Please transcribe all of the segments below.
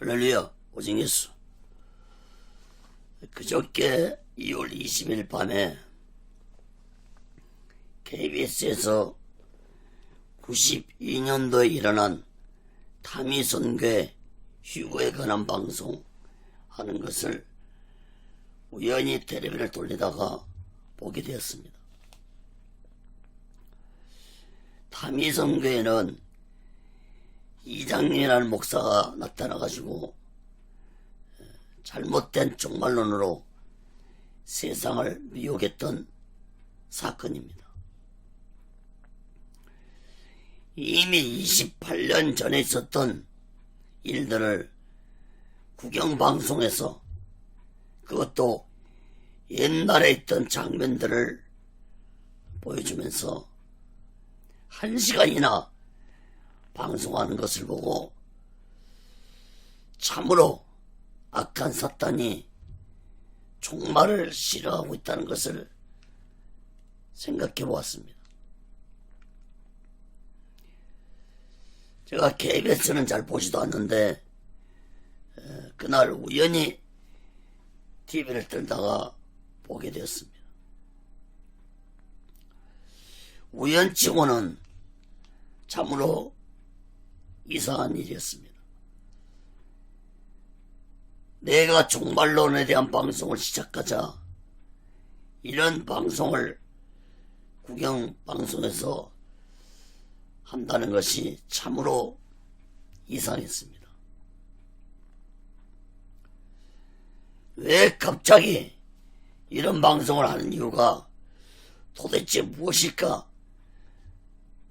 할렐루야, 오직 예수. 그저께 2월 20일 밤에 KBS에서 92년도에 일어난 타미선괴 휴거에 관한 방송 하는 것을 우연히 텔레비를 돌리다가 보게 되었습니다. 타미선교에는 이장님이라는 목사가 나타나가지고 잘못된 종말론으로 세상을 미혹했던 사건입니다. 이미 28년 전에 있었던 일들을 국영방송에서 그것도 옛날에 있던 장면들을 보여주면서 한 시간이나 방송하는 것을 보고 참으로 악한 사탄이 종말을 싫어하고 있다는 것을 생각해 보았습니다. 제가 KBS는 잘 보지도 않는데 그날 우연히 TV를 틀다가 보게 되었습니다. 우연치고는 참으로 이상한 일이었습니다. 내가 종말론에 대한 방송을 시작하자 이런 방송을 구경 방송에서 한다는 것이 참으로 이상했습니다. 왜 갑자기 이런 방송을 하는 이유가 도대체 무엇일까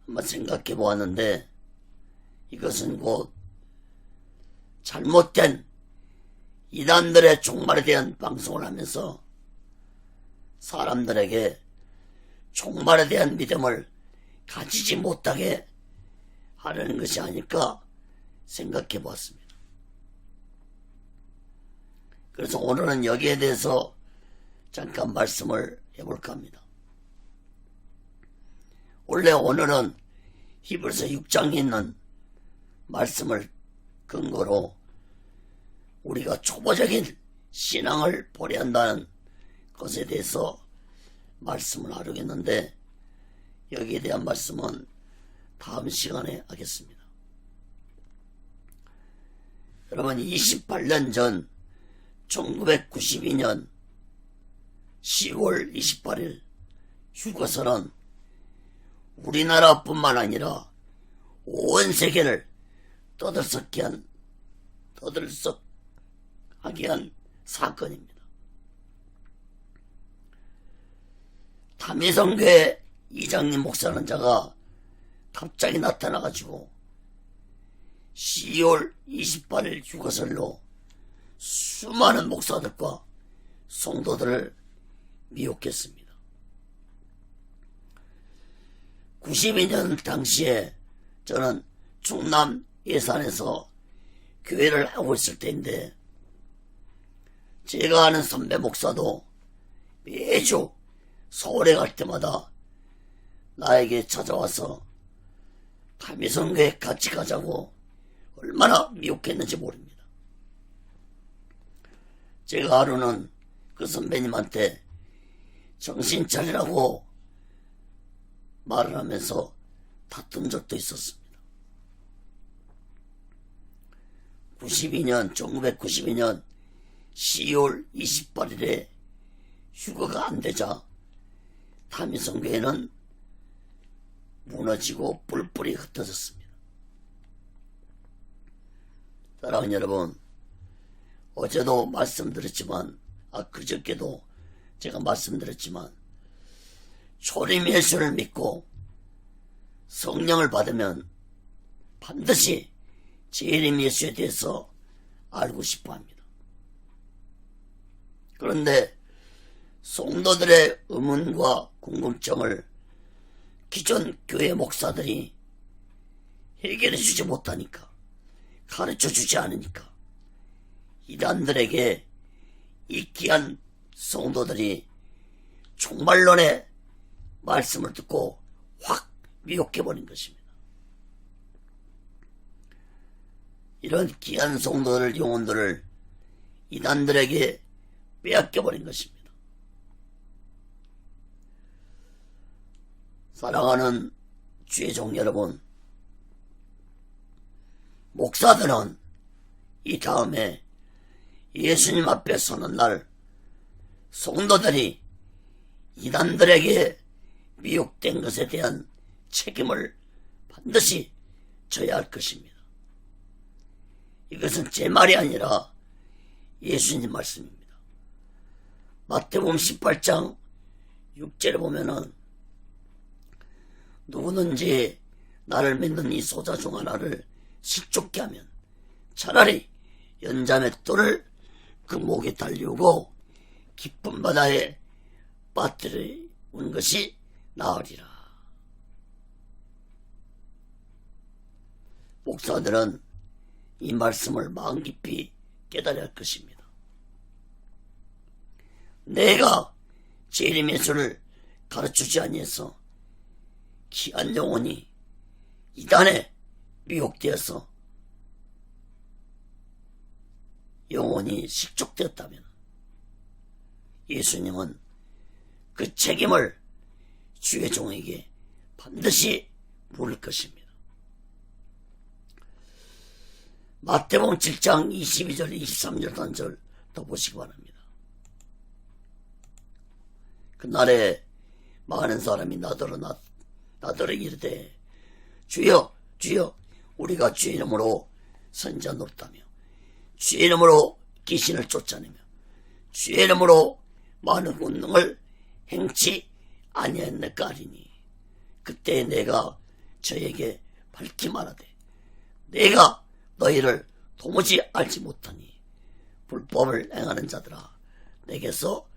한번 생각해 보았는데 이것은 곧 잘못된 이단들의 종말에 대한 방송을 하면서 사람들에게 종말에 대한 믿음을 가지지 못하게 하려는 것이 아닐까 생각해 보았습니다. 그래서 오늘은 여기에 대해서 잠깐 말씀을 해볼까 합니다. 원래 오늘은 히브리서 6장에 있는 말씀을 근거로 우리가 초보적인 신앙을 보려한다는 것에 대해서 말씀을 하려겠는데 여기에 대한 말씀은 다음 시간에 하겠습니다. 여러분 28년 전 1992년 10월 28일 휴거서는 우리나라뿐만 아니라 온 세계를 떠들썩게 한 떠들썩하게 한 사건입니다. 담의성교회 이장님 목사는 자가 갑자기 나타나가지고 10월 28일 휴거설로 수많은 목사들과 성도들을 미혹했습니다. 92년 당시에 저는 충남 예산에서 교회를 하고 있을 때인데 제가 아는 선배 목사도 매주 서울에 갈 때마다 나에게 찾아와서 담미성교회 같이 가자고 얼마나 미혹했는지 모릅니다. 제가 하루는 그 선배님한테 정신 차리라고 말을 하면서 다툰 적도 있었습니다. 92년, 1992년 10월 28일에 휴거가 안 되자 타미성교회는 무너지고 뿔뿔이 흩어졌습니다. 사랑하는 여러분, 어제도 말씀드렸지만, 아, 그저께도 제가 말씀드렸지만, 초림 예수를 믿고 성령을 받으면 반드시 예수에 대해서 알고 싶어 합니다. 그런데 성도들의 의문과 궁금증을 기존 교회 목사들이 해결해 주지 못하니까 가르쳐 주지 않으니까 이단들에게 이 귀한 성도들이 종말론의 말씀을 듣고 확 미혹해버린 것입니다. 이런 귀한 성도들 영혼들을 이단들에게 빼앗겨버린 것입니다. 사랑하는 주의 종 여러분, 목사들은 이 다음에 예수님 앞에 서는 날 성도들이 이단들에게 미혹된 것에 대한 책임을 반드시 져야 할 것입니다. 이것은 제 말이 아니라 예수님 말씀입니다. 마태복음 18장 6절에 보면은 누구든지 나를 믿는 이 소자 중 하나를 실족케 하면 차라리 연자맷돌을 그 목에 달리우고 깊은 바다에 빠뜨리는 것이 나으리라. 목사들은 이 말씀을 마음 깊이 깨달아야 할 것입니다. 내가 재림의 수를 가르치지 아니해서 귀한 영혼이 이단에 미혹되어서 영혼이 식족되었다면 예수님은 그 책임을 주의 종에게 반드시 물을 것입니다. 마태복음 7장 22절 23절 단절 더 보시기 바랍니다. 그날에 많은 사람이 나더러 나, 나더러 이르되 주여 주여 우리가 주의 이름으로 선자 노릇하며 주의 이름으로 귀신을 쫓아내며 주의 이름으로 많은 권능을 행치 아니했느까 하리니 그때 내가 저에게 밝히 말하되 내가 너희를 도무지 알지 못하니 불법을 행하는 자들아 내게서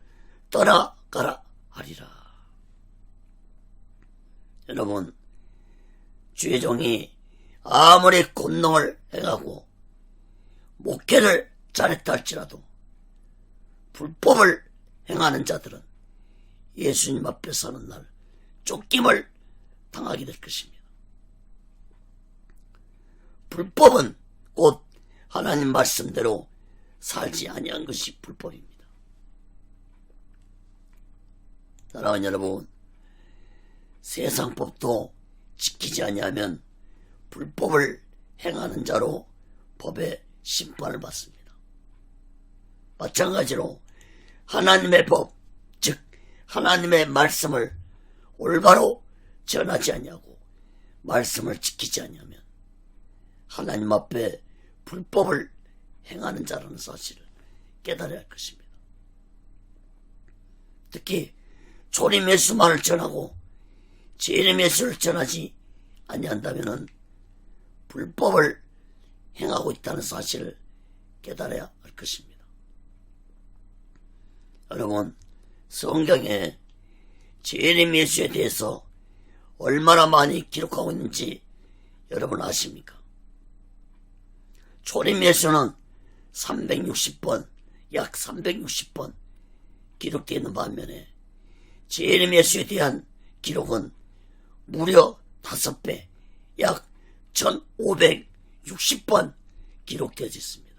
떠나가라 하리라 여러분 주의 종이 아무리 권능을 행하고 목회를 잘했다 할지라도 불법을 행하는 자들은 예수님 앞에 서는 날 쫓김을 당하게 될 것입니다. 불법은 곧 하나님 말씀대로 살지 아니한 것이 불법입니다. 사랑하는 여러분, 세상 법도 지키지 아니하면 불법을 행하는 자로 법의 심판을 받습니다. 마찬가지로 하나님의 법, 즉 하나님의 말씀을 올바로 전하지 아니하고 말씀을 지키지 아니하면 하나님 앞에 불법을 행하는 자라는 사실을 깨달아야 할 것입니다. 특히 조림 예수만을 전하고 재림 예수를 전하지 아니한다면은 불법을 행하고 있다는 사실을 깨달아야 할 것입니다. 여러분, 성경에 재림 예수에 대해서 얼마나 많이 기록하고 있는지 여러분 아십니까? 초림 예수는 360번, 약 360번 기록되어 있는 반면에 재림 예수에 대한 기록은 무려 5배, 약 1560번 기록되어 있습니다.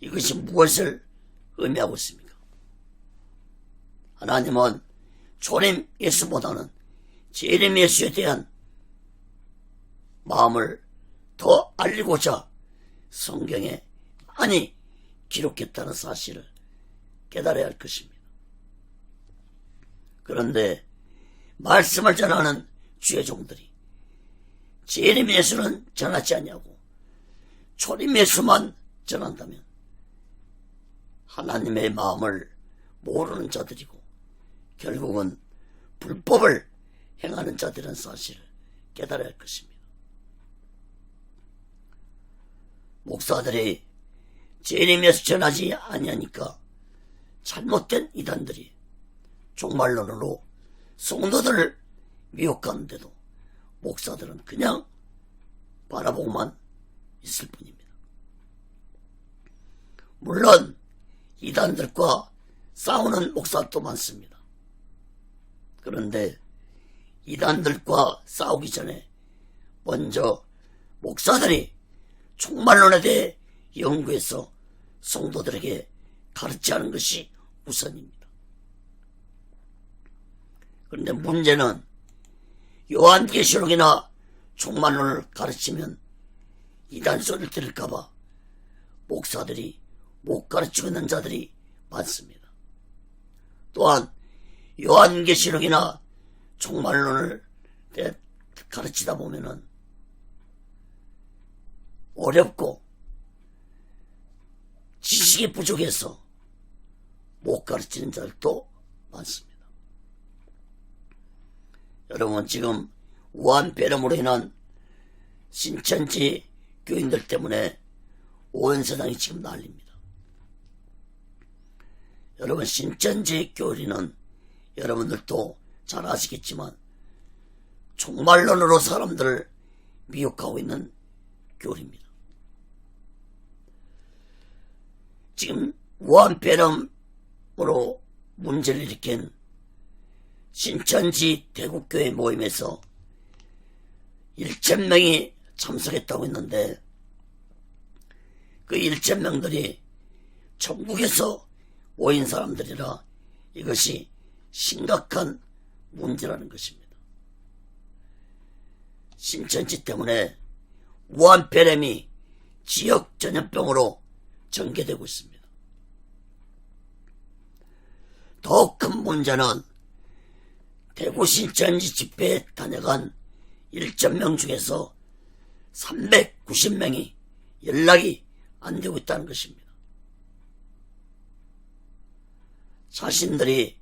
이것이 무엇을 의미하고 있습니까? 하나님은 초림 예수보다는 재림 예수에 대한 마음을 더 알리고자 성경에 많이 기록했다는 사실을 깨달아야 할 것입니다. 그런데 말씀을 전하는 주의 종들이 재림 예수는 전하지 않냐고 초림 예수만 전한다면 하나님의 마음을 모르는 자들이고 결국은 불법을 행하는 자들은 사실을 깨달아야 할 것입니다. 목사들이 재림에서 전하지 아니하니까 잘못된 이단들이 종말론으로 성도들을 미혹하는데도 목사들은 그냥 바라보고만 있을 뿐입니다. 물론 이단들과 싸우는 목사도 많습니다. 그런데 이단들과 싸우기 전에 먼저 목사들이 종말론에 대해 연구해서 성도들에게 가르치 하는 것이 우선입니다. 그런데 문제는 요한계시록이나 종말론을 가르치면 이단 소리를 들을까봐 목사들이 못 가르치고 있는 자들이 많습니다. 또한 요한계시록이나 종말론을 가르치다 보면은 어렵고 지식이 부족해서 못 가르치는 자들도 많습니다. 여러분 지금 우한 폐렴으로 인한 신천지 교인들 때문에 온 세상이 지금 난립니다. 여러분 신천지 교리는 여러분들도 잘 아시겠지만 종말론으로 사람들을 미혹하고 있는 교리입니다. 지금 우한폐렴으로 문제를 일으킨 신천지 대국교회 모임에서 1천명이 참석했다고 했는데 그 1천명들이 전국에서 모인 사람들이라 이것이 심각한 문제라는 것입니다. 신천지 때문에 무한폐렴이 지역 전염병으로 전개되고 있습니다. 더 큰 문제는 대구 신천지 집회에 다녀간 1.0명 중에서 390명이 연락이 안 되고 있다는 것입니다. 자신들이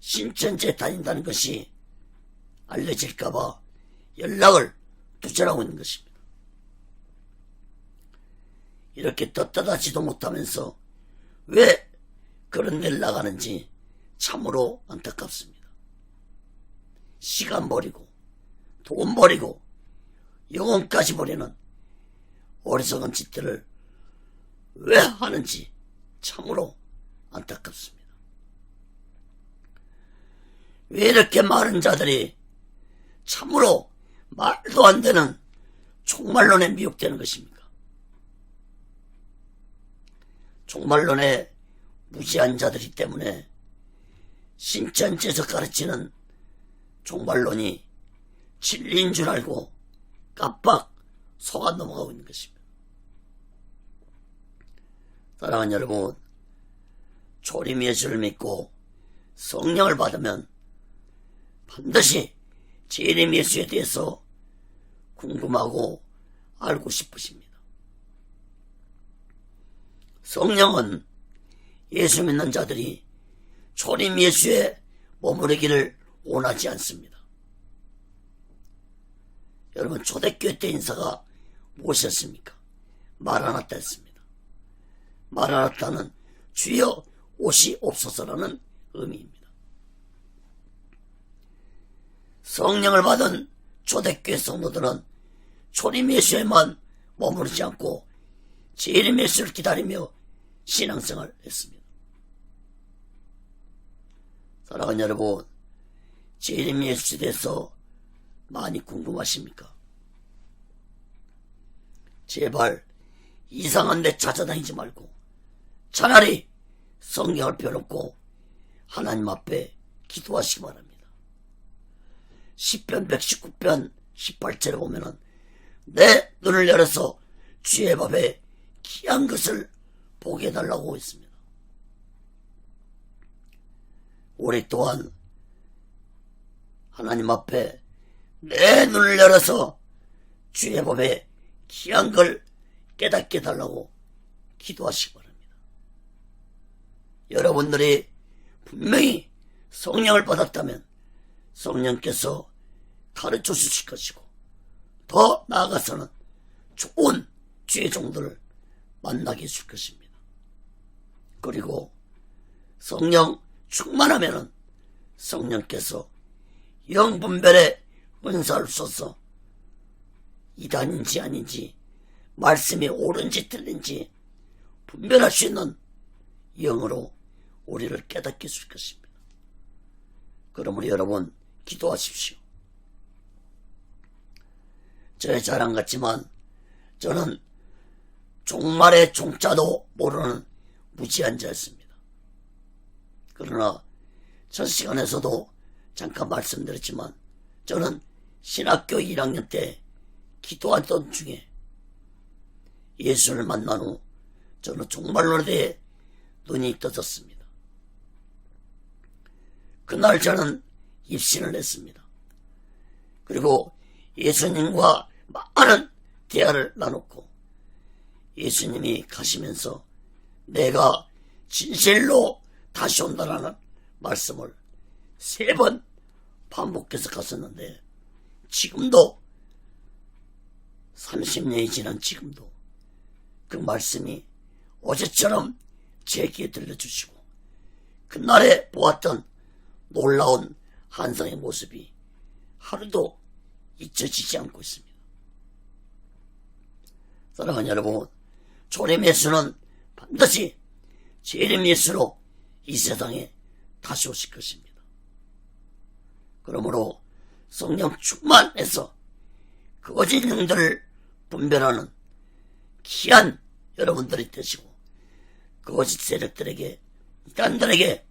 신천지에 다닌다는 것이 알려질까봐 연락을 두절하고 있는 것입니다. 이렇게 떳떳하지도 못하면서 왜 그런 데를 나가는지 참으로 안타깝습니다. 시간 버리고 돈 버리고 영혼까지 버리는 어리석은 짓들을 왜 하는지 참으로 안타깝습니다. 왜 이렇게 많은 자들이 참으로 말도 안 되는 종말론에 미혹되는 것입니까? 종말론에 무지한 자들이 때문에 신천지에서 가르치는 종말론이 진리인 줄 알고 깜빡 속아 넘어가고 있는 것입니다. 사랑하는 여러분, 조림 예수를 믿고 성령을 받으면 반드시 재림 예수에 대해서 궁금하고 알고 싶으십니다. 성령은 예수 믿는 자들이 초림 예수에 머무르기를 원하지 않습니다. 여러분 초대교회 때 인사가 무엇이었습니까? 마라나타 였습니다. 마라나타는 주여 옷이 없어서라는 의미입니다. 성령을 받은 초대교회 성도들은 초림 예수에만 머무르지 않고 재림 예수를 기다리며 신앙생활을 했습니다. 사랑하는 여러분, 재림 예수에 대해서 많이 궁금하십니까? 제발 이상한 데 찾아다니지 말고 차라리 성경을 펴놓고 하나님 앞에 기도하시기 바랍니다. 10편 119편 18절에 보면은 내 눈을 열어서 주의 법에 귀한 것을 보게 해달라고 했습니다. 오랫동안 하나님 앞에 내 눈을 열어서 주의 법에 귀한 걸 깨닫게 해달라고 기도하시기 바랍니다. 여러분들이 분명히 성령을 받았다면 성령께서 가르쳐 주실 것이고 더 나아가서는 좋은 주의 종들을 만나게 해줄 것입니다. 그리고 성령 충만하면은 성령께서 영분별의 은사를 써서 이단인지 아닌지 말씀이 옳은지 틀린지 분별할 수 있는 영으로 우리를 깨닫게 해줄 것입니다. 그러므로 여러분 기도하십시오. 저의 자랑 같지만 저는 종말의 종자도 모르는 무지한 자였습니다. 그러나 첫 시간에서도 잠깐 말씀드렸지만 저는 신학교 1학년 때 기도하던 중에 예수를 만난 후 저는 종말론에 대해 눈이 떠졌습니다. 그날 저는 입신을 했습니다. 그리고 예수님과 많은 대화를 나눴고 예수님이 가시면서 내가 진실로 다시 온다라는 말씀을 세 번 반복해서 갔었는데 지금도 30년이 지난 지금도 그 말씀이 어제처럼 제 귀에 들려주시고 그날에 보았던 놀라운 한상의 모습이 하루도 잊혀지지 않고 있습니다. 사랑하는 여러분, 조림 예수는 반드시 재림 예수로 이 세상에 다시 오실 것입니다. 그러므로 성령 충만해서 거짓 영들을 분별하는 귀한 여러분들이 되시고 거짓 세력들에게 이단들에게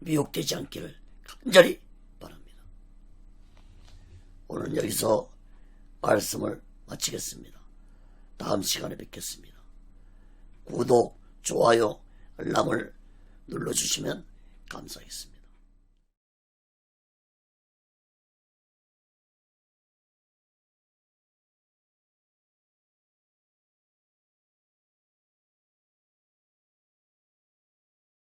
미혹되지 않기를 간절히 바랍니다. 오늘 여기서 말씀을 마치겠습니다. 다음 시간에 뵙겠습니다. 구독, 좋아요, 알람을 눌러주시면 감사하겠습니다.